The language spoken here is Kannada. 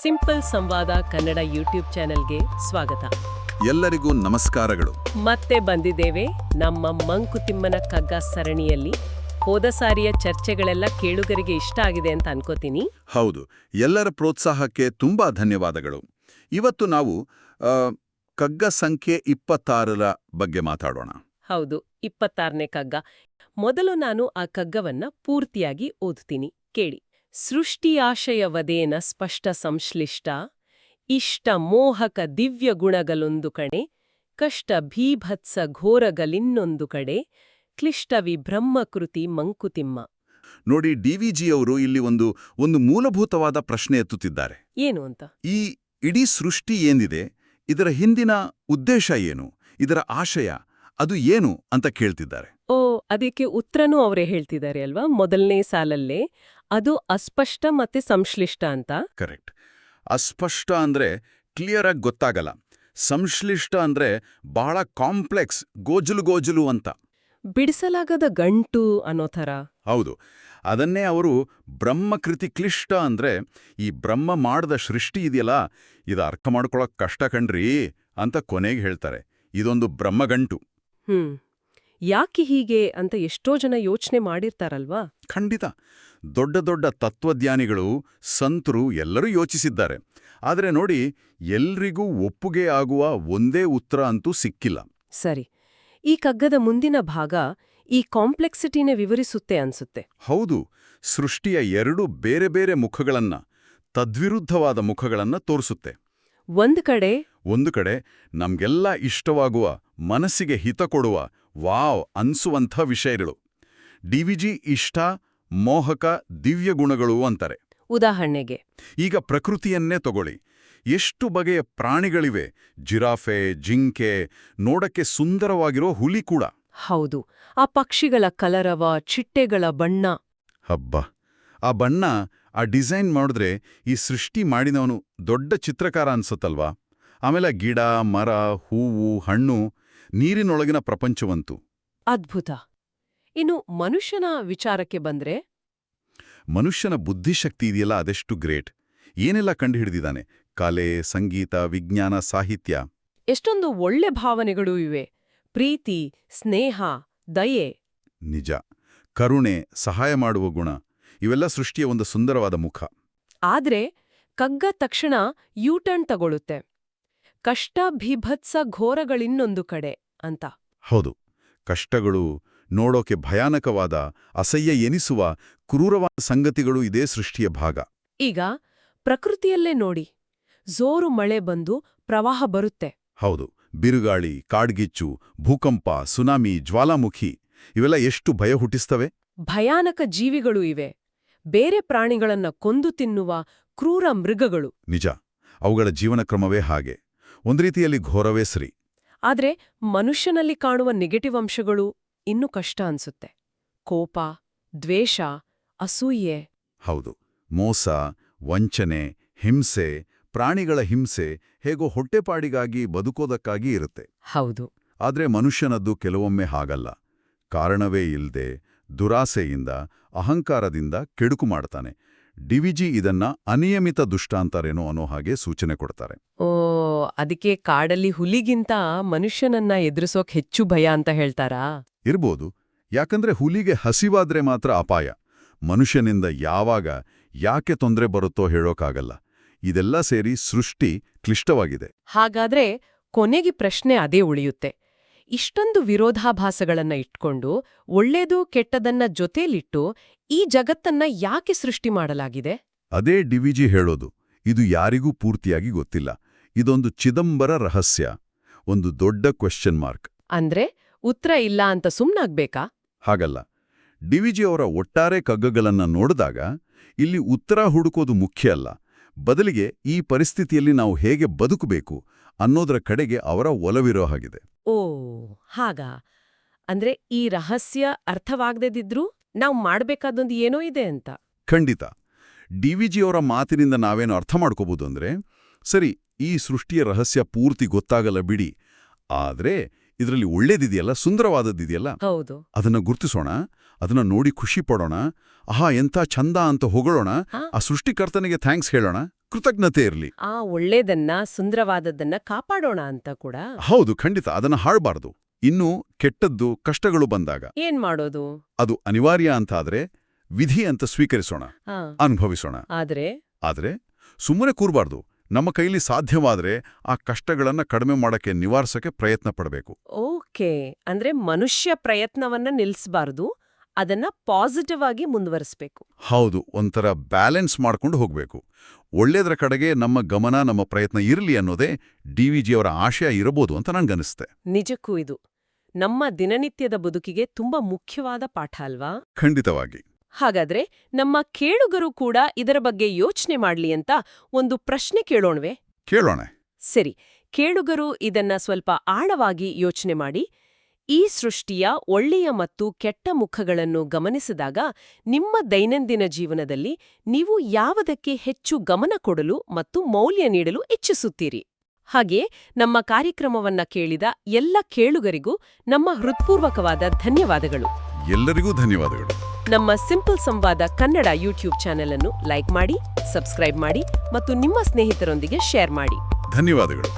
ಸಿಂಪಲ್ ಸಂವಾದ ಕನ್ನಡ ಯೂಟ್ಯೂಬ್ ಚಾನೆಲ್ಗೆ ಸ್ವಾಗತ. ಎಲ್ಲರಿಗೂ ನಮಸ್ಕಾರಗಳು. ಮತ್ತೆ ಬಂದಿದ್ದೇವೆ ನಮ್ಮ ಮಂಕುತಿಮ್ಮನ ಕಗ್ಗ ಸರಣಿಯಲ್ಲಿ. ಹೋದ ಸಾರಿಯ ಚರ್ಚೆಗಳೆಲ್ಲ ಕೇಳುಗರಿಗೆ ಇಷ್ಟ ಆಗಿದೆ ಅಂತ ಅನ್ಕೋತೀನಿ. ಹೌದು ಎಲ್ಲರ ಪ್ರೋತ್ಸಾಹಕ್ಕೆ ತುಂಬಾ ಧನ್ಯವಾದಗಳು. ಇವತ್ತು ನಾವು ಆ, ಕಗ್ಗ ಸಂಖ್ಯೆ ಇಪ್ಪತ್ತಾರರ ಬಗ್ಗೆ ಮಾತಾಡೋಣ. ಹೌದು ಇಪ್ಪತ್ತಾರನೇ ಕಗ್ಗ. ಮೊದಲು ನಾನು ಆ ಕಗ್ಗವನ್ನ ಪೂರ್ತಿಯಾಗಿ ಓದ್ತೀನಿ. ಕೇಳಿ. ಸೃಷ್ಟಿಯಾಶಯವದೇನ ಸ್ಪಷ್ಟ ಸಂಶ್ಲಿಷ್ಟ ಇಷ್ಟ ಮೋಹಕ ದಿವ್ಯ ಗುಣಗಲೊಂದು ಕಡೆ ಕಷ್ಟ ಭೀಭತ್ಸ ಘೋರಗಲಿನ್ನೊಂದು ಕಡೆ ಕ್ಲಿಷ್ಟವಿ ಬ್ರಹ್ಮಕೃತಿ ಮಂಕುತಿಮ್ಮ. ನೋಡಿ ಡಿವಿಜಿ ಅವರು ಇಲ್ಲಿ ಒಂದು ಒಂದು ಮೂಲಭೂತವಾದ ಪ್ರಶ್ನೆ ಎತ್ತುತ್ತಿದ್ದಾರೆ. ಏನು ಅಂತ? ಈ ಇಡೀ ಸೃಷ್ಟಿ ಏನಿದೆ ಇದರ ಹಿಂದಿನ ಉದ್ದೇಶ ಏನು ಇದರ ಆಶಯ ಅದು ಏನು ಅಂತ ಕೇಳ್ತಿದ್ದಾರೆ. ಓ ಅದಕ್ಕೆ ಉತ್ತರನೂ ಅವರೇ ಹೇಳ್ತಿದ್ದಾರೆ ಅಲ್ವಾ? ಮೊದಲನೇ ಸಾಲಲ್ಲೇ. ಅದು ಅಸ್ಪಷ್ಟ ಮತ್ತೆ ಸಂಶ್ಲಿಷ್ಟ ಅಂತ. ಕರೆಕ್ಟ್. ಅಸ್ಪಷ್ಟ ಅಂದ್ರೆ ಕ್ಲಿಯರ್ ಆಗಿ ಗೊತ್ತಾಗಲ್ಲ. ಸಂಶ್ಲಿಷ್ಟ ಅಂದ್ರೆ ಬಹಳ ಕಾಂಪ್ಲೆಕ್ಸ್ ಗೋಜಲು ಗೋಜಲು ಅಂತ. ಬಿಡಿಸಲಾಗದ ಗಂಟು ಅನ್ನೋ ಥರ. ಹೌದು. ಅದನ್ನೇ ಅವರು ಬ್ರಹ್ಮಕೃತಿ ಕ್ಲಿಷ್ಟ ಅಂದ್ರೆ ಈ ಬ್ರಹ್ಮ ಮಾಡಿದ ಸೃಷ್ಟಿ ಇದೆಯಲ್ಲ ಇದು ಅರ್ಥ ಮಾಡ್ಕೊಳಕ್ ಕಷ್ಟ ಕಣ್ರಿ ಅಂತ ಕೊನೆಗೆ ಹೇಳ್ತಾರೆ. ಇದೊಂದು ಬ್ರಹ್ಮಗಂಟು ಹ್ಮ್. ಯಾಕೆ ಹೀಗೆ ಅಂತ ಎಷ್ಟೋ ಜನ ಯೋಚನೆ ಮಾಡಿರ್ತಾರಲ್ವಾ? ಖಂಡಿತ. ದೊಡ್ಡ ದೊಡ್ಡ ತತ್ವಜ್ಞಾನಿಗಳು ಸಂತರು ಎಲ್ಲರೂ ಯೋಚಿಸಿದ್ದಾರೆ. ಆದರೆ ನೋಡಿ ಎಲ್ರಿಗೂ ಒಪ್ಪುಗೆ ಆಗುವ ಒಂದೇ ಉತ್ತರ ಅಂತೂ ಸಿಕ್ಕಿಲ್ಲ. ಸರಿ. ಈ ಕಗ್ಗದ ಮುಂದಿನ ಭಾಗ ಈ ಕಾಂಪ್ಲೆಕ್ಸಿಟಿನೇ ವಿವರಿಸುತ್ತೆ ಅನ್ಸುತ್ತೆ. ಹೌದು. ಸೃಷ್ಟಿಯ ಎರಡು ಬೇರೆ ಬೇರೆ ಮುಖಗಳನ್ನ ತದ್ವಿರುದ್ಧವಾದ ಮುಖಗಳನ್ನ ತೋರಿಸುತ್ತೆ. ಒಂದು ಕಡೆ ಒಂದು ಕಡೆ ನಮ್ಗೆಲ್ಲ ಇಷ್ಟವಾಗುವ ಮನಸ್ಸಿಗೆ ಹಿತ ಕೊಡುವ ವಾವ್ ಅನ್ಸುವಂಥ ವಿಷಯಗಳು. ಡಿವಿಜಿ ಇಷ್ಟ ಮೋಹಕ ದಿವ್ಯ ಗುಣಗಳು ಅಂತಾರೆ. ಉದಾಹರಣೆಗೆ. ಈಗ ಪ್ರಕೃತಿಯನ್ನೇ ತಗೊಳ್ಳಿ. ಎಷ್ಟು ಬಗೆಯ ಪ್ರಾಣಿಗಳಿವೆ? ಜಿರಾಫೆ ಜಿಂಕೆ ನೋಡಕ್ಕೆ ಸುಂದರವಾಗಿರೋ ಹುಲಿ ಕೂಡ. ಹೌದು. ಆ ಪಕ್ಷಿಗಳ ಕಲರವ ಚಿಟ್ಟೆಗಳ ಬಣ್ಣ. ಹಬ್ಬ. ಆ ಬಣ್ಣ ಆ ಡಿಸೈನ್ ಮಾಡಿದ್ರೆ ಈ ಸೃಷ್ಟಿ ಮಾಡಿದವನು ದೊಡ್ಡ ಚಿತ್ರಕಾರ ಅನ್ಸುತ್ತಲ್ವಾ? ಆಮೇಲೆ ಗಿಡ ಮರ ಹೂವು ಹಣ್ಣು ನೀರಿನೊಳಗಿನ ಪ್ರಪಂಚವಂತು. ಅದ್ಭುತ. ಇನ್ನು ಮನುಷ್ಯನ ವಿಚಾರಕ್ಕೆ ಬಂದ್ರೆ? ಮನುಷ್ಯನ ಬುದ್ಧಿಶಕ್ತಿ ಇದೆಯಲ್ಲ ಅದೆಷ್ಟು ಗ್ರೇಟ್. ಏನೆಲ್ಲ ಕಂಡುಹಿಡಿದಿದ್ದಾನೆ? ಕಲೆ ಸಂಗೀತ ವಿಜ್ಞಾನ ಸಾಹಿತ್ಯ. ಎಷ್ಟೊಂದು ಒಳ್ಳೆ ಭಾವನೆಗಳು ಇವೆ. ಪ್ರೀತಿ ಸ್ನೇಹ ದಯೆ. ನಿಜ. ಕರುಣೆ ಸಹಾಯ ಮಾಡುವ ಗುಣ. ಇವೆಲ್ಲ ಸೃಷ್ಟಿಯ ಒಂದು ಸುಂದರವಾದ ಮುಖ. ಆದ್ರೆ ಕಗ್ಗ ತಕ್ಷಣ ಯೂಟರ್ನ್ ತಗೊಳುತ್ತೆ. ಕಷ್ಟ ಭೀಭತ್ಸ ಘೋರಗಳಿನ್ನೊಂದು ಕಡೆ. ಅಂತ. ಹೌದು. ಕಷ್ಟಗಳು ನೋಡೋಕೆ ಭಯಾನಕವಾದ ಅಸಹ್ಯ ಎನಿಸುವ ಕ್ರೂರವಾದ ಸಂಗತಿಗಳು ಇದೇ ಸೃಷ್ಟಿಯ ಭಾಗ. ಈಗ ಪ್ರಕೃತಿಯಲ್ಲೇ ನೋಡಿ ಜೋರು ಮಳೆ ಬಂದು ಪ್ರವಾಹ ಬರುತ್ತೆ. ಹೌದು. ಬಿರುಗಾಳಿ ಕಾಡ್ಗಿಚ್ಚು ಭೂಕಂಪ ಸುನಾಮಿ ಜ್ವಾಲಾಮುಖಿ ಇವೆಲ್ಲ ಎಷ್ಟು ಭಯ ಹುಟ್ಟಿಸ್ತವೆ? ಭಯಾನಕ ಜೀವಿಗಳು ಇವೆ. ಬೇರೆ ಪ್ರಾಣಿಗಳನ್ನ ಕೊಂದು ತಿನ್ನುವ ಕ್ರೂರ ಮೃಗಗಳು. ನಿಜ. ಅವುಗಳ ಜೀವನ ಕ್ರಮವೇ ಹಾಗೆ. ಒಂದು ರೀತಿಯಲ್ಲಿ ಘೋರವೇ ಸರಿ. ಆದ್ರೆ ಮನುಷ್ಯನಲ್ಲಿ ಕಾಣುವ ನೆಗೆಟಿವ್ ಅಂಶಗಳು ಇನ್ನೂ ಕಷ್ಟ ಅನ್ಸುತ್ತೆ. ಕೋಪ ದ್ವೇಷ ಅಸೂಯೆ. ಹೌದು. ಮೋಸ ವಂಚನೆ ಹಿಂಸೆ ಪ್ರಾಣಿಗಳ ಹಿಂಸೆ ಹೇಗೋ ಹೊಟ್ಟೆಪಾಡಿಗಾಗಿ ಬದುಕೋದಕ್ಕಾಗಿ ಇರುತ್ತೆ. ಹೌದು. ಆದರೆ ಮನುಷ್ಯನದ್ದು ಕೆಲವೊಮ್ಮೆ ಹಾಗಲ್ಲ. ಕಾರಣವೇ ಇಲ್ಲದೆ ದುರಾಸೆಯಿಂದ ಅಹಂಕಾರದಿಂದ ಕೆಡುಕು ಮಾಡ್ತಾನೆ. ಡಿವಿಜಿ ಇದನ್ನ ಅನಿಯಮಿತ ದುಷ್ಟಾಂತರೇನೋ ಅನ್ನೋ ಹಾಗೆ ಸೂಚನೆ ಕೊಡ್ತಾರೆ. ಓ ಅದಕ್ಕೆ ಕಾಡಲ್ಲಿ ಹುಲಿಗಿಂತ ಮನುಷ್ಯನನ್ನ ಎದುರಿಸೋಕ್ ಹೆಚ್ಚು ಭಯ ಅಂತ ಹೇಳ್ತಾರಾ? ಇರ್ಬೋದು. ಯಾಕಂದ್ರೆ ಹುಲಿಗೆ ಹಸಿವಾದ್ರೆ ಮಾತ್ರ ಅಪಾಯ. ಮನುಷ್ಯನಿಂದ ಯಾವಾಗ ಯಾಕೆ ತೊಂದರೆ ಬರುತ್ತೋ ಹೇಳೋಕಾಗಲ್ಲ. ಇದೆಲ್ಲ ಸೇರಿ ಸೃಷ್ಟಿ ಕ್ಲಿಷ್ಟವಾಗಿದೆ. ಹಾಗಾದ್ರೆ ಕೊನೆಗೆ ಪ್ರಶ್ನೆ ಅದೇ ಉಳಿಯುತ್ತೆ. ಇಷ್ಟೊಂದು ವಿರೋಧಾಭಾಸಗಳನ್ನ ಇಟ್ಕೊಂಡು ಒಳ್ಳೇದು ಕೆಟ್ಟದನ್ನ ಜೊತೆಲಿಟ್ಟು ಈ ಜಗತ್ತನ್ನ ಯಾಕೆ ಸೃಷ್ಟಿ ಮಾಡಲಾಗಿದೆ? ಅದೇ ಡಿವಿಜಿ ಹೇಳೋದು. ಇದು ಯಾರಿಗೂ ಪೂರ್ತಿಯಾಗಿ ಗೊತ್ತಿಲ್ಲ. ಇದೊಂದು ಚಿದಂಬರ ರಹಸ್ಯ. ಒಂದು ದೊಡ್ಡ ಕ್ವೆಶ್ಚನ್ ಮಾರ್ಕ್ ಅಂದ್ರೆ ಉತ್ತರ ಇಲ್ಲ ಅಂತ ಸುಮ್ನಾಗ್ಬೇಕಾ? ಹಾಗಲ್ಲ. ಡಿವಿಜಿ ಅವರ ಒಟ್ಟಾರೆ ಕಗ್ಗಗಳನ್ನ ನೋಡಿದಾಗ ಇಲ್ಲಿ ಉತ್ತರ ಹುಡುಕೋದು ಮುಖ್ಯ ಅಲ್ಲ. ಬದಲಿಗೆ ಈ ಪರಿಸ್ಥಿತಿಯಲ್ಲಿ ನಾವು ಹೇಗೆ ಬದುಕಬೇಕು ಅನ್ನೋದರ ಕಡೆಗೆ ಅವರ ಒಲವಿರೋ ಹಾಗಿದೆ. ಓ ಹಾಗಾ? ಅಂದ್ರೆ ಈ ರಹಸ್ಯ ಅರ್ಥವಾಗದಿದ್ರೂ ನಾವು ಮಾಡಬೇಕಾದೊಂದು ಏನೋ ಇದೆ ಅಂತ? ಖಂಡಿತ. ಡಿವಿಜಿ ಅವರ ಮಾತಿನಿಂದ ನಾವೇನು ಅರ್ಥ ಮಾಡ್ಕೋಬಹುದು ಅಂದ್ರೆ ಸರಿ ಈ ಸೃಷ್ಟಿಯ ರಹಸ್ಯ ಪೂರ್ತಿ ಗೊತ್ತಾಗಲ್ಲ ಬಿಡಿ ಆದ್ರೆ ಇದರಲ್ಲಿ ಒಳ್ಳೇದಿದೆಯಲ್ಲ ಸುಂದರವಾದದ್ದಿದೆಯಲ್ಲ? ಹೌದು. ಅದನ್ನ ಗುರ್ತಿಸೋಣ ಅದನ್ನ ನೋಡಿ ಖುಷಿ ಪಡೋಣ ಆಹಾ ಎಂಥ ಚಂದ ಅಂತ ಹೊಗಳೋಣ ಆ ಸೃಷ್ಟಿಕರ್ತನಿಗೆ ಥ್ಯಾಂಕ್ಸ್ ಹೇಳೋಣ. ಕೃತಜ್ಞತೆ ಇರಲಿ. ಆ ಒಳ್ಳೇದನ್ನ ಸುಂದರವಾದದ್ದನ್ನ ಕಾಪಾಡೋಣ ಅಂತ ಕೂಡ. ಹೌದು ಖಂಡಿತ. ಅದನ್ನ ಹಾಳಬಾರದು. ಇನ್ನು ಕೆಟ್ಟದ್ದು ಕಷ್ಟಗಳು ಬಂದಾಗ. ಏನ್ ಮಾಡೋದು? ಅದು ಅನಿವಾರ್ಯ ಅಂತಾದ್ರೆ ವಿಧಿ ಅಂತ ಸ್ವೀಕರಿಸೋಣ. ಅನುಭವಿಸೋಣ. ಆದ್ರೆ? ಆದ್ರೆ ಸುಮ್ಮನೆ ಕೂರ್ಬಾರ್ದು. ನಮ್ಮ ಕೈಲಿ ಸಾಧ್ಯವಾದ್ರೆ ಆ ಕಷ್ಟಗಳನ್ನ ಕಡಿಮೆ ಮಾಡಕ್ಕೆ ನಿವಾರಿಸಕ್ಕೆ ಪ್ರಯತ್ನ ಪಡಬೇಕು. ಓಕೆ. ಅಂದ್ರೆ ಮನುಷ್ಯ ಪ್ರಯತ್ನವನ್ನ ನಿಲ್ಲಿಸಬಾರ್ದು ಅದನ್ನ ಪಾಸಿಟಿವ್ ಆಗಿ ಮುಂದುವರಿಸಬೇಕು. ಹೌದು ಒಂಥರ ಬ್ಯಾಲೆನ್ಸ್ ಮಾಡ್ಕೊಂಡು ಹೋಗಬೇಕು. ಒಳ್ಳೇದರ ಕಡೆಗೆ ನಮ್ಮ ಗಮನ ನಮ್ಮ ಪ್ರಯತ್ನ ಇರಲಿ ಅನ್ನೋದೇ ಡಿ ವಿ ಜಿಯವರ ಆಶಯ ಇರಬಹುದು ಅಂತ ನನ್ಗನಿಸ್ತೆ ನಿಜಕ್ಕೂ ಇದು. ನಮ್ಮ ದಿನನಿತ್ಯದ ಬದುಕಿಗೆ ತುಂಬಾ ಮುಖ್ಯವಾದ ಪಾಠ ಅಲ್ವಾ? ಖಂಡಿತವಾಗಿ. ಹಾಗಾದ್ರೆ ನಮ್ಮ ಕೇಳುಗರು ಕೂಡ ಇದರ ಬಗ್ಗೆ ಯೋಚನೆ ಮಾಡ್ಲಿ ಅಂತ ಒಂದು ಪ್ರಶ್ನೆ ಕೇಳೋಣವೆ? ಕೇಳೋಣ. ಸರಿ ಕೇಳುಗರು ಇದನ್ನ ಸ್ವಲ್ಪ ಆಳವಾಗಿ ಯೋಚನೆ ಮಾಡಿ. ಈ ಸೃಷ್ಟಿಯ ಒಳ್ಳೆಯ ಮತ್ತು ಕೆಟ್ಟ ಮುಖಗಳನ್ನು ಗಮನಿಸಿದಾಗ ನಿಮ್ಮ ದೈನಂದಿನ ಜೀವನದಲ್ಲಿ ನೀವು ಯಾವುದಕ್ಕೆ ಹೆಚ್ಚು ಗಮನ ಕೊಡಲು ಮತ್ತು ಮೌಲ್ಯ ನೀಡಲು ಇಚ್ಛಿಸುತ್ತೀರಿ? ಹಾಗೆ ನಮ್ಮ ಕಾರ್ಯಕ್ರಮವನ್ನ ಕೇಳಿದ ಎಲ್ಲ ಕೇಳುಗರಿಗೂ ನಮ್ಮ ಹೃತ್ಪೂರ್ವಕವಾದ ಧನ್ಯವಾದಗಳು. ಎಲ್ಲರಿಗೂ ಧನ್ಯವಾದಗಳು. ನಮ್ಮ ಸಿಂಪಲ್ ಸಂವಾದ ಕನ್ನಡ ಯೂಟ್ಯೂಬ್ ಚಾನೆಲ್ ಅನ್ನು ಲೈಕ್ ಮಾಡಿ ಸಬ್ಸ್ಕ್ರೈಬ್ ಮಾಡಿ ಮತ್ತು ನಿಮ್ಮ ಸ್ನೇಹಿತರೊಂದಿಗೆ ಶೇರ್ ಮಾಡಿ. ಧನ್ಯವಾದಗಳು.